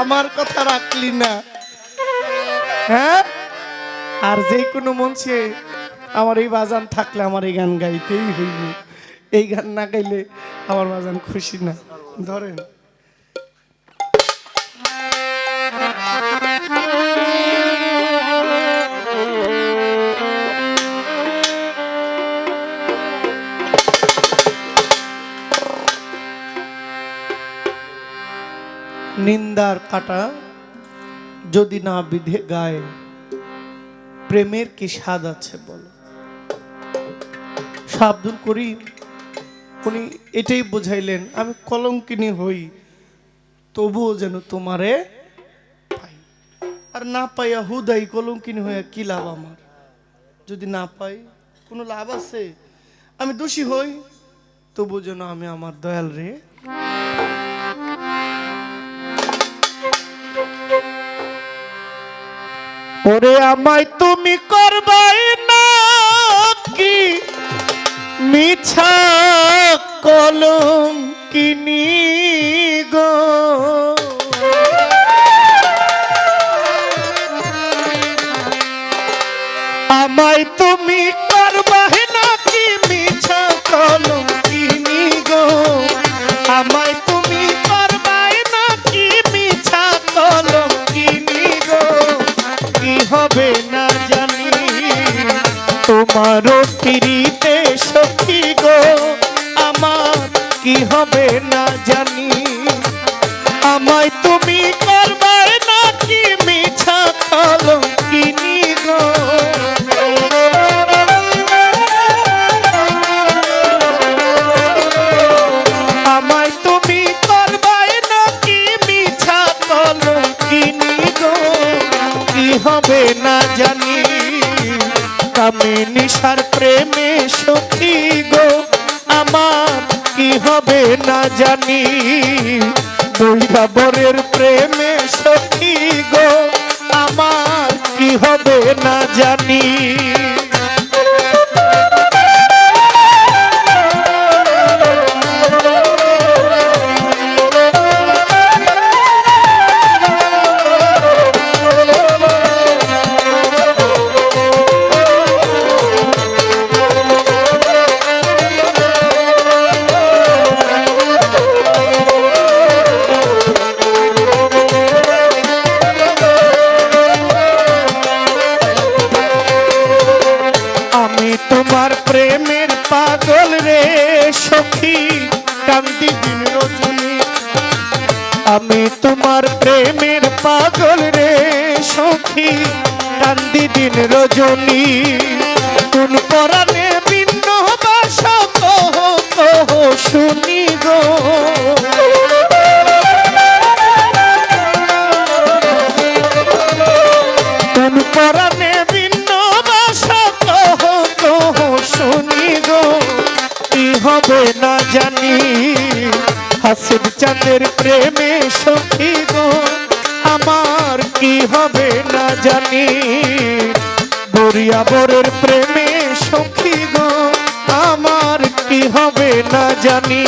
আমার কথা রাখলি না। হ্যাঁ? আর যে কোনো মঞ্চে আমার এই বাজান থাকলে আমার এই গান গাইতেই হইব। এই গান না গাইলে আমার বাজান খুশি না। ধরেন। নিন্দার কাটা যদি না বিধে গায়ে, প্রেমের কি স্বাদ আছে বলো? শাহ আব্দুল করিম, উনি এটাই বোঝাইলেন, আমি কলঙ্কিনী হই, তবুও যেন তোমারে পাই। আর না পাইয়া হুদাই কলঙ্কিনী হইয়া কি লাভ আমার? যদি না পাই, কোনো লাভ আছে? আমি দোষী হই তবু যেন আমি আমার দয়াল রে ওরে আমায় তুমি করবাই না কি? মিছা কলম হবে না জানি। তোমার পিড়িতে সখী গো, আমার কি হবে না জানি। আমায় তুমি করবে না কি মিছা কলম? নিশার প্রেমে সখী গো আমার কি হবে না জানি? বৈরাবরের প্রেমে সখী রজনী আমি তোমার প্রেমের পাগল রে সখী, কান্দি দিন রজনী। কোন পরাণে ভিন্ন বাসা কহ কহ শুনি গো। চাঁদের প্রেমে সখী গো, আমার কি হবে না জানি? বরিয়া বরের প্রেমে সখী গো, আমার কি হবে না জানি?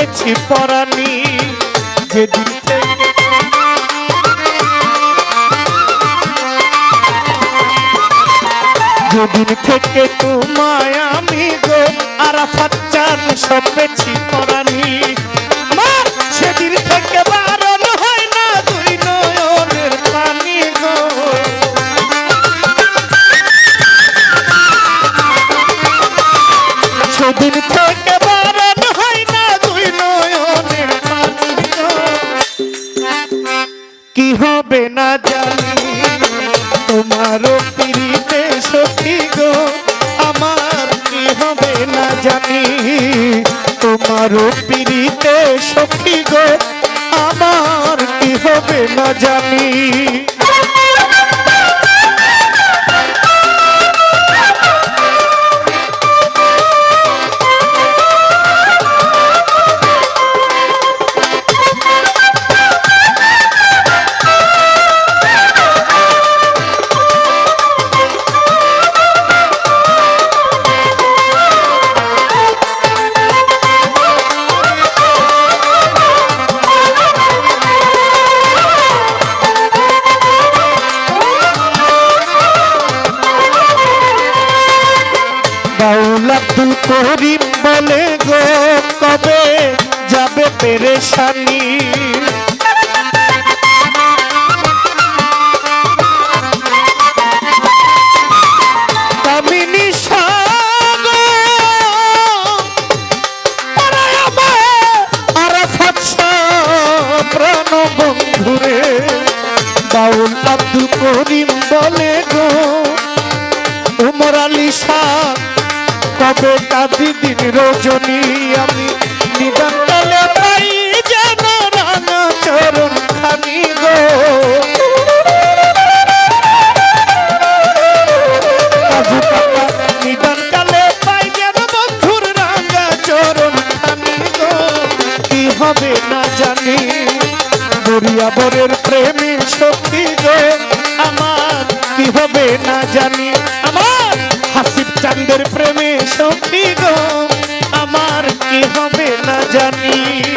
সপেছি পরানি যেদিন থেকে যেদিন থেকে তোমায় আমি গো আরাফাত চান সপেছি পরানি জানি তোমার পিড়িতে সখী গো আমার কি হবে না জানি। বাউল আব্দুল করিম বলে গো কবে যাবে পেরেশানি? দিন হবে না জানি।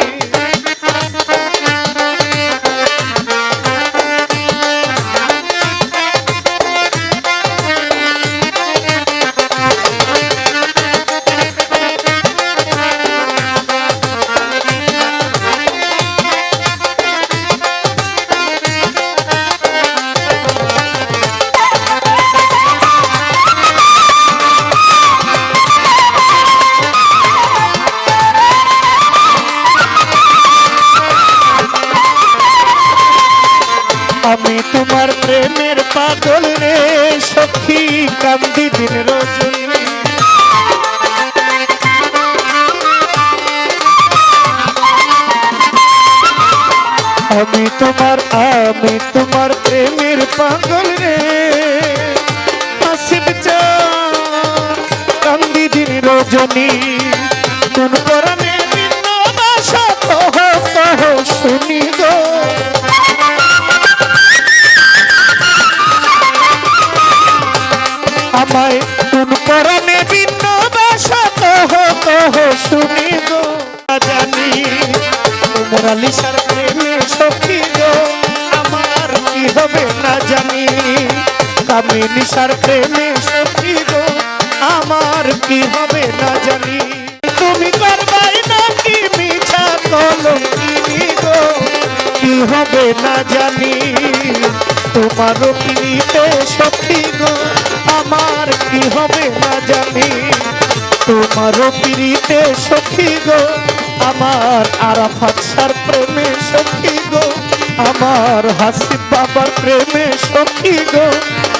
আমি তোমার আমি তোমার প্রেমের পাগল রে। হাসিব চান কান্দি দিন রজনী। কোন পরমে কামিনীশার প্রেমে সখী গো, আমার কি হবে না জানি। তুমি করবাই নাকি মিছা কলঙ্কিনী গো, কি হবে না জানি। তোমার পিড়িতে সখী গো, আমার কি হবে না জানি। তোমার পিড়িতে সখী গো, আমার আরাফাত সার প্রেমে সখী গো, আমার হাসিব বাবার প্রেমে সখী গো।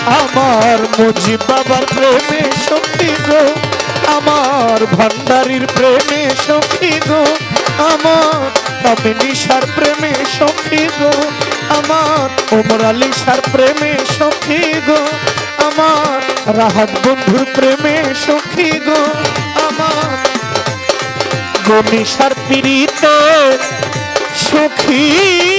আমার মুজি বাবার প্রেমে সখী গো। আমার ভান্ডারির প্রেমে সখী গো। আমার কমিনিসার প্রেমে সখী গো। আমার ওমর সার প্রেমে সখী গো। আমার রাহাত বন্ধুর প্রেমে সখী গো। আমার গনিসার পিড়িতে সখী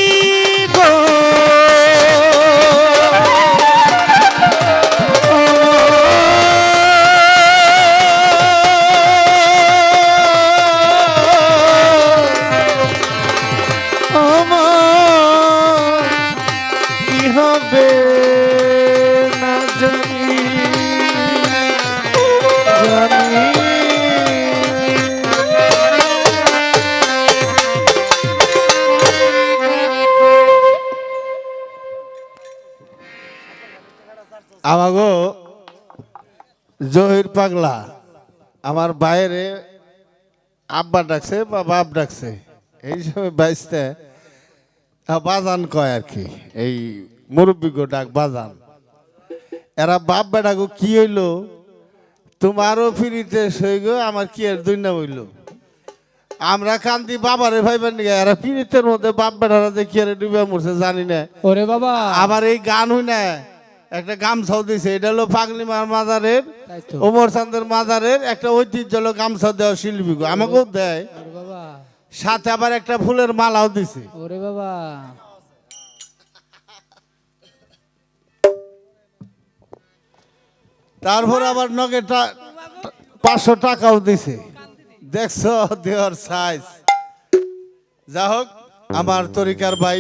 আমাগো জহির পাগলা আমার বাইরে আব্বা ডাকছে বা বাপ ডাকছে এই সময় বাইসতে বাজান কয় আর কি এই মুরব্বীগো ডাক বাজান। এরা বাপ বেটাগো কি হইল? তোমারও ফিরিতে সই গো আমার কি আর দুই না হইল? আমরা কান্দি বাবারে ভাইবেন নিয়ে এরা পীড়িতের মধ্যে বাপ বেটারা দেখি আর ডুবে মরছে জানি না। ওরে বাবা। আবার এই গান হই না একটা গামছাও দিছে এটা হলো পাগলিমার মাজারের ওমর চান্দের মাজারের একটা ঐতিহ্য হলো গামছা দেওয়া শিল্পী আমাকেও দেয়। সাথে আবার একটা ফুলের মালাও দিছে। ওরে বাবা। তারপর আবার নগে পাঁচশো টাকাও দিছে। দেখছ দেওয়ার সাইজ যা হোক আমার তরিকার ভাই